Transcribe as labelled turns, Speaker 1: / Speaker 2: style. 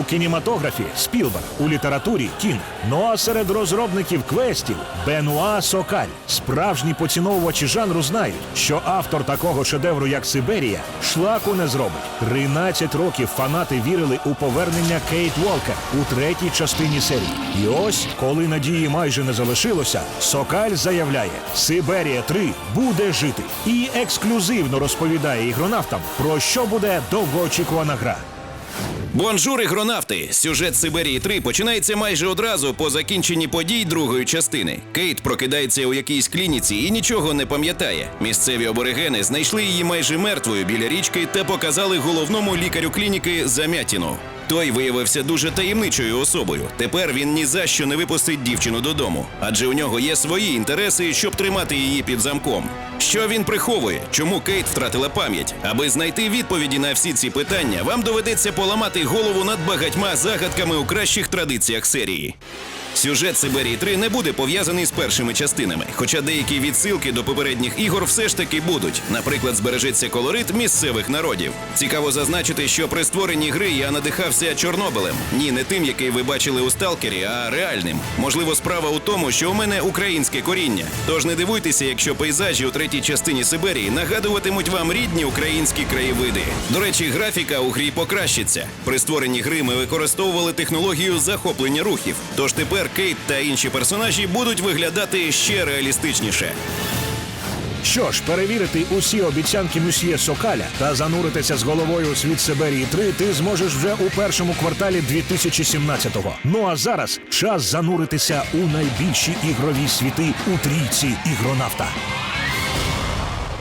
Speaker 1: У кінематографі Спілберг, у літературі Кінг. Ну а серед розробників квестів Бенуа Сокаль. Справжні поціновувачі жанру знають, що автор такого шедевру, як Сиберія, шлаку не зробить. 13 років фанати вірили у повернення Кейт Волкер у третій частині серії. І ось, коли надії майже не залишилося, Сокаль заявляє: Сиберія 3 буде жити і ексклюзивно розповідає ігронавтам, про що буде довгоочікувана гра.
Speaker 2: Бонжур, ігронавти! Сюжет Сиберії 3 починається майже одразу по закінченні подій другої частини. Кейт прокидається у якійсь клініці і нічого не пам'ятає. Місцеві аборигени знайшли її майже мертвою біля річки та показали головному лікарю клініки Замятіну. Той виявився дуже таємничою особою. Тепер він ні за що не випустить дівчину додому, адже у нього є свої інтереси, щоб тримати її під замком. Що він приховує? Чому Кейт втратила пам'ять? Аби знайти відповіді на всі ці питання, вам доведеться поламати голову над багатьма загадками у кращих традиціях серії. Сюжет Сиберії 3 не буде пов'язаний з першими частинами, хоча деякі відсилки до попередніх ігор все ж таки будуть. Наприклад, збережеться колорит місцевих народів. Цікаво зазначити, що при створенні гри я надихався Чорнобилем. Ні, не тим, який ви бачили у Сталкері, а реальним. Можливо, справа у тому, що у мене українське коріння. Тож не дивуйтеся, якщо пейзажі у третій частині Сиберії нагадуватимуть вам рідні українські краєвиди. До речі, графіка у грі покращиться. При створенні гри ми використовували технологію захоплення рухів. Тож тепер Кейт та інші персонажі будуть виглядати ще реалістичніше.
Speaker 1: Що ж, перевірити усі обіцянки мюсьє Сокаля та зануритися з головою у світ Сиберії 3 ти зможеш вже у першому кварталі 2017-го. Ну а зараз час зануритися у найбільші ігрові світи у трійці ігронавта.